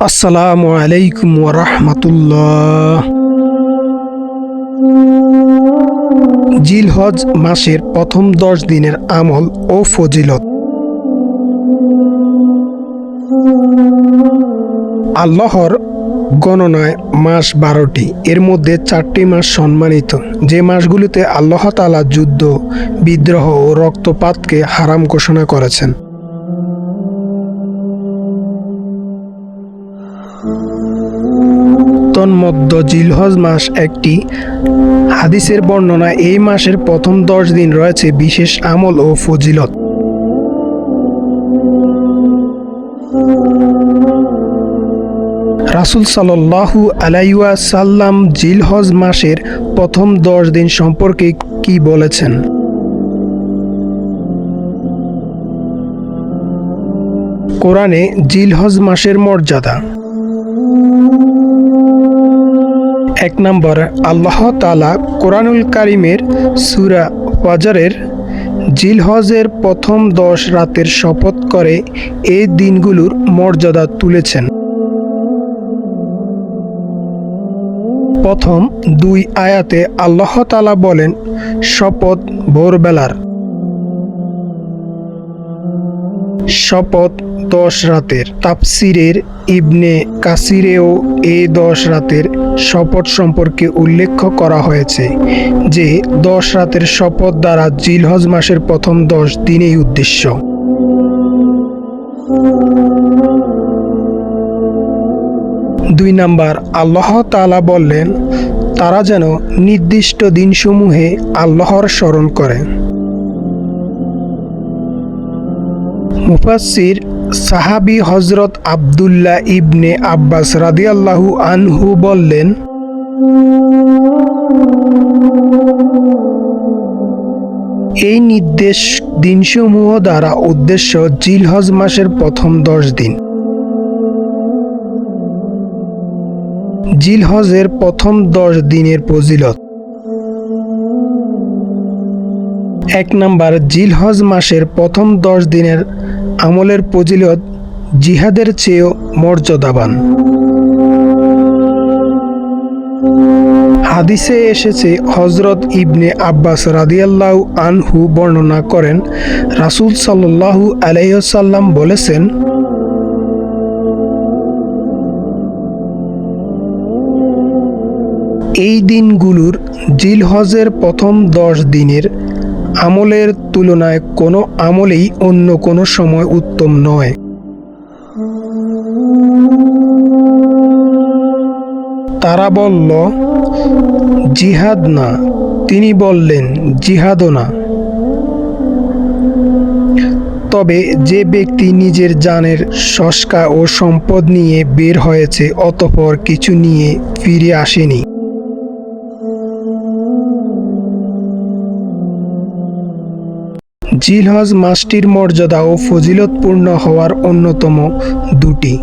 আসসালামু আলাইকুম ওরহমতুল্লাহ জিলহজ মাসের প্রথম দশ দিনের আমল ও ফজিলত। আল্লাহর গণনায় মাস বারোটি, এর মধ্যে চারটি মাস সম্মানিত। যে মাসগুলিতে আল্লাহ তালা যুদ্ধ, বিদ্রোহ ও রক্তপাতকে হারাম ঘোষণা করেছেন। তন্মধ্য জিলহজ মাস একটি। হাদিসের বর্ণনা এই মাসের প্রথম দশ দিন রয়েছে বিশেষ আমল ও ফজিলত। রাসুল সাল্লাহু আলাইয়া সাল্লাম জিলহজ মাসের প্রথম দশ দিন সম্পর্কে কি বলেছেন? কোরআনে জিলহজ মাসের মর্যাদা। এক নম্বর, আল্লাহ তালা কোরআনুল কারিমের সুরা ওয়াজারের জিলহজের প্রথম দশ রাতের শপথ করে এই দিনগুলোর মর্যাদা তুলেছেন। প্রথম দুই আয়াতে আল্লাহ তালা বলেন, শপথ ভোরবেলার। শপথ দশ রাতের তাপসিরের ইবনে কাসিরেও এই দশ রাতের শপথ সম্পর্কে উল্লেখ করা হয়েছে যে দশ রাতের শপথ দ্বারা জিলহজ মাসের প্রথম দশ দিনেই উদ্দেশ্য। দুই নাম্বার, আল্লাহ তালা বললেন, তারা যেন নির্দিষ্ট দিনসমূহে আল্লাহর স্মরণ করে মুফাসির সাহাবি হজরত আবদুল্লাহ ইবনে আব্বাস রাদিয়াল্লাহু আনহু বললেন, এই নির্দেশ দিনসমূহ দ্বারা উদ্দেশ্য জিলহজ মাসের প্রথম দশ দিন। জিলহজের প্রথম দশ দিনের ফজিলত। এক নাম্বার, জিলহজ মাসের প্রথম দশ দিনের আমলের পজিলত জিহাদের চেয়েও মর্যাদাবান। হাদিসে এসেছে হজরত ইবনে আব্বাস রাদিয়াল্লাহু আনহু বর্ণনা করেন, রাসূল সাল্লাল্লাহু আলাইসাল্লাম বলেছেন, এই দিনগুলোর জিলহজের প্রথম দশ দিনের আমলের তুলনায় কোনো আমলেই অন্য কোনো সময় উত্তম নয়। তারা বলল, জিহাদ না। তিনি বললেন, জিহাদও না। তবে যে ব্যক্তি নিজের জানের সস্কা ও সম্পদ নিয়ে বের হয়েছে, অতপর কিছু নিয়ে ফিরে আসেনি। জিলহজ মাসটির মর্যাদা ও ফজিলতপূর্ণ হওয়ার অন্যতম দুটি।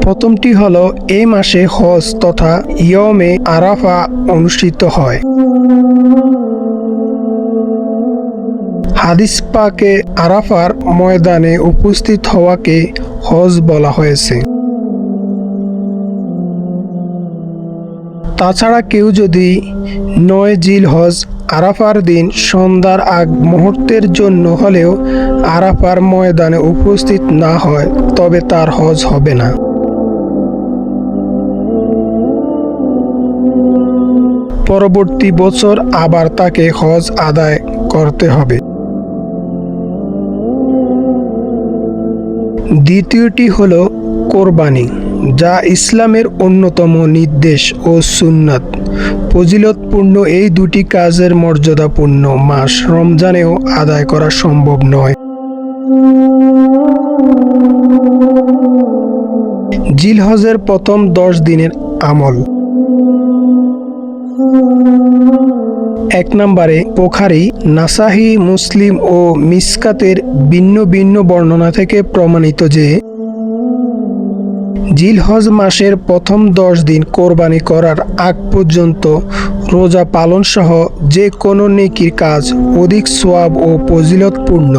প্রথমটি হল, এ মাসে হজ তথা ইয়মে আরাফা অনুষ্ঠিত হয়। হাদিস পাকে আরাফার ময়দানে উপস্থিত হওয়াকে হজ বলা হয়েছে। তাছাড়া কেউ যদি নয় জিল হজ আরাফার দিন সন্ধ্যার আগ মুহূর্তের জন্য হলেও আরাফার ময়দানে উপস্থিত না হয়, তবে তার হজ হবে না। পরবর্তী বছর আবার তাকে হজ আদায় করতে হবে। দ্বিতীয়টি হল কোরবানি। যা ইসলামের অন্যতম নির্দেশ ও সুন্নাত। ফজিলতপূর্ণ এই দুটি কাজের মর্যাদাপূর্ণ, মাস রমজানেও আদায় করা সম্ভব নয়। জিলহজের প্রথম দশ দিনের আমল। এক নম্বরে পোখারি নাসাহি, মুসলিম ও মিসকাতের ভিন্ন ভিন্ন বর্ণনা থেকে প্রমাণিত যে জিলহজ মাসের প্রথম দশ দিন কোরবানি করার আগ পর্যন্ত রোজা পালন সহ যে কোনো নেকির কাজ অধিক সোয়াব ও ফজিলতপূর্ণ।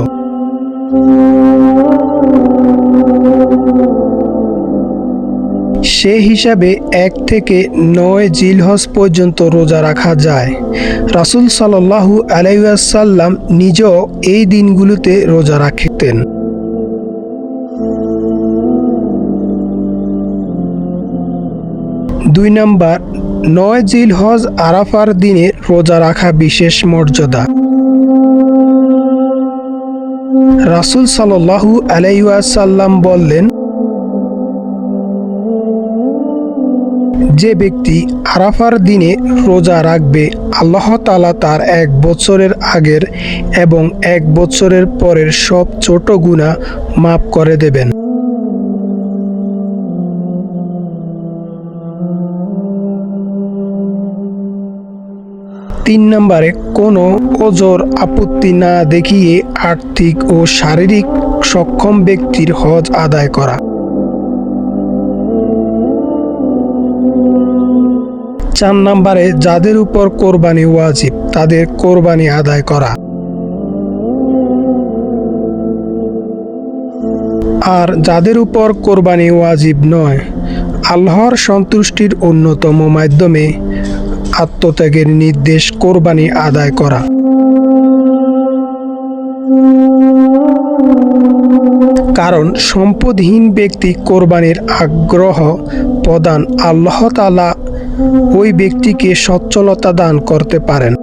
সে হিসাবে এক থেকে নয় জিলহজ পর্যন্ত রোজা রাখা যায়। রাসুল সাল্লাহু আলাইসাল্লাম নিজেও এই দিনগুলোতে রোজা রাখতেন। দুই নাম্বার, নয় জিল হজ আরাফার দিনে রোজা রাখা বিশেষ মর্যাদা। রাসুল সাল্লাহু আলাইসাল্লাম বললেন, যে ব্যক্তি আরাফার দিনে রোজা রাখবে, আল্লাহ তালা তার এক বছরের আগের এবং এক বছরের পরের সব ছোট গুণা মাফ করে দেবেন। তিন নম্বরে কোনো ওজোর আপত্তি না দেখিয়ে আর্থিক ও শারীরিক সক্ষম ব্যক্তির হজ আদায় করা। চার নম্বরে যাদের উপর কোরবানি ওয়াজিব, তাদের কোরবানি আদায় করা। আর যাদের উপর কোরবানি ওয়াজিব নয়, আল্লাহর সন্তুষ্টির অন্যতম মাধ্যমে আত্মত্যাগের নির্দেশ কোরবানি আদায় করা। কারণ সম্পদহীন ব্যক্তি কোরবানির আগ্রহ প্রদান আল্লাহ তালা ওই ব্যক্তিকে সচ্ছলতা দান করতে পারেন।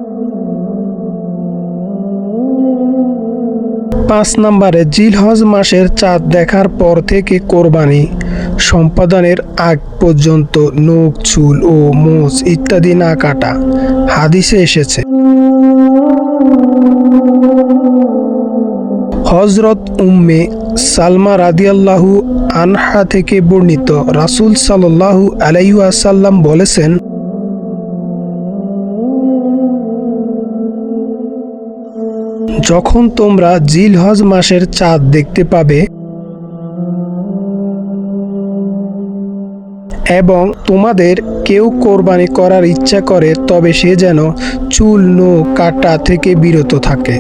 পাঁচ নম্বরে জিলহজ মাসের চাঁদ দেখার পর থেকে কোরবানি, সম্পাদনের আগ পর্যন্ত নখ, চুল ও মোচ ইত্যাদি না কাটা। হাদিসে এসেছে। হজরত উম্মে সালমা রাদিয়াল্লাহু আনহা থেকে বর্ণিত রাসুল সাল্লাহু আলাইসাল্লাম বলেছেন যখন তোমরা জিলহজ মাসের চাঁদ দেখতে পাবে, এবং তোমাদের কেউ কোরবানি করার ইচ্ছা করে, তবে সে যেন চুল নো কাটা থেকে বিরত থাকে।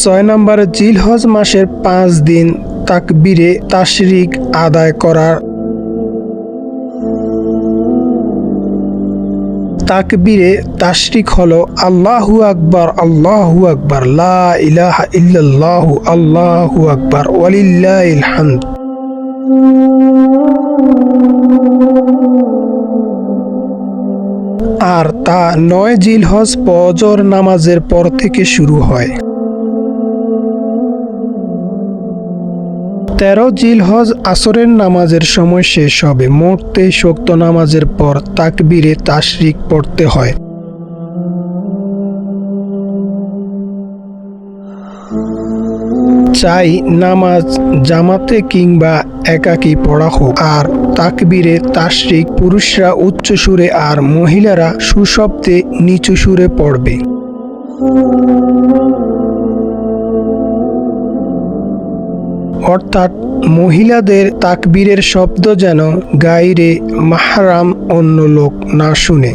ছয় নম্বর জিলহজ মাসের পাঁচ দিন তাকবিরে তাশরিক আদায় করার তাকবিরে তাশরিক হলো আল্লাহু আকবার আল্লাহু আকবার, লা ইলাহা ইল্লাল্লাহু, আল্লাহু আকবার, ওয়ালিল্লাহিল হামদ। আর তা নয় জিলহজ পজর নামাজের পর থেকে শুরু হয়। তেরো জিলহজ আসরের নামাজের সময় শেষ হবে। মোট শক্ত নামাজের পর তাকবীরে তাশরিক পড়তে হয়। চাই নামাজ জামাতে কিংবা একাকী পড়া হোক। আর তাকবীরে তাশরিক পুরুষরা উচ্চ সুরে আর মহিলারা সুশব্দে নিচু সুরে পড়বে। অর্থাৎ মহিলাদের তাকবীরের শব্দ যেন গাইরে মাহারাম অন্য লোক না শুনে।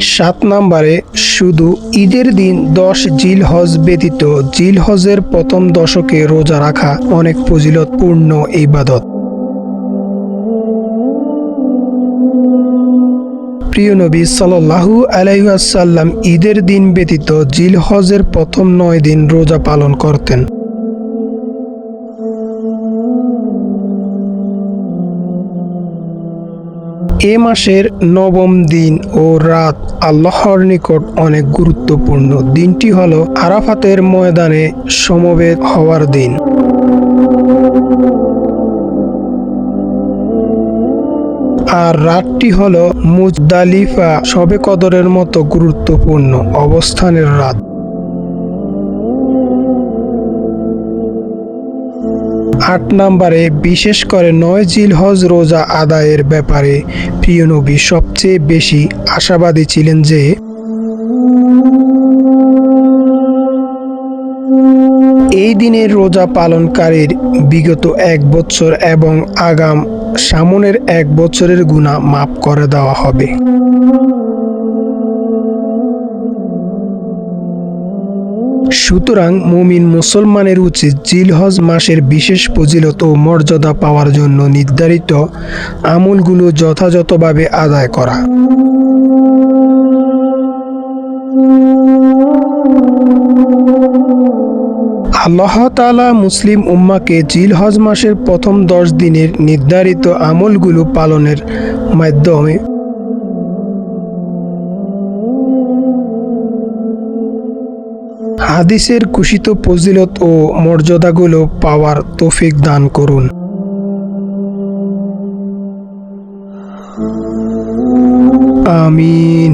সাত নম্বরে, শুধু ঈদের দিন দশ জিল হজ ব্যতীত জিল হজের প্রথম দশকে রোজা রাখা অনেক ফজিলতপূর্ণ ইবাদত। প্রিয় নবী সাল্লাহু আলাইসাল্লাম ঈদের দিন ব্যতীত জিল হজের প্রথম নয় দিন রোজা পালন করতেন। এ মাসের নবম দিন ও রাত আল্লাহর নিকট অনেক গুরুত্বপূর্ণ। দিনটি হল আরাফাতের ময়দানে সমবেত হওয়ার দিন। আর রাতটি হল মুজদালিফা, সবে কদরের মতো গুরুত্বপূর্ণ অবস্থানের রাত। আট নম্বরে, বিশেষ করে নয় জিল হজ রোজা আদায়ের ব্যাপারে প্রিয় নবী সবচেয়ে বেশি আশাবাদী ছিলেন যে এই দিনের রোজা পালনকারীর বিগত এক বছর এবং আগাম সামনের এক বছরের গুণা মাফ করে দেওয়া হবে। সুতরাং মুমিন মুসলমানের উচিত জিলহজ মাসের বিশেষ ফজিলত ও মর্যাদা পাওয়ার জন্য নির্ধারিত আমলগুলো যথাযথভাবে আদায় করা। আল্লাহ তাআলা মুসলিম উম্মাকে জিলহজ মাসের প্রথম দশ দিনের নির্ধারিত আমলগুলো পালনের মাধ্যমে হাদিসের কুশিত ফজিলত ও মর্যাদাগুলো পাওয়ার তৌফিক দান করুন। আমিন।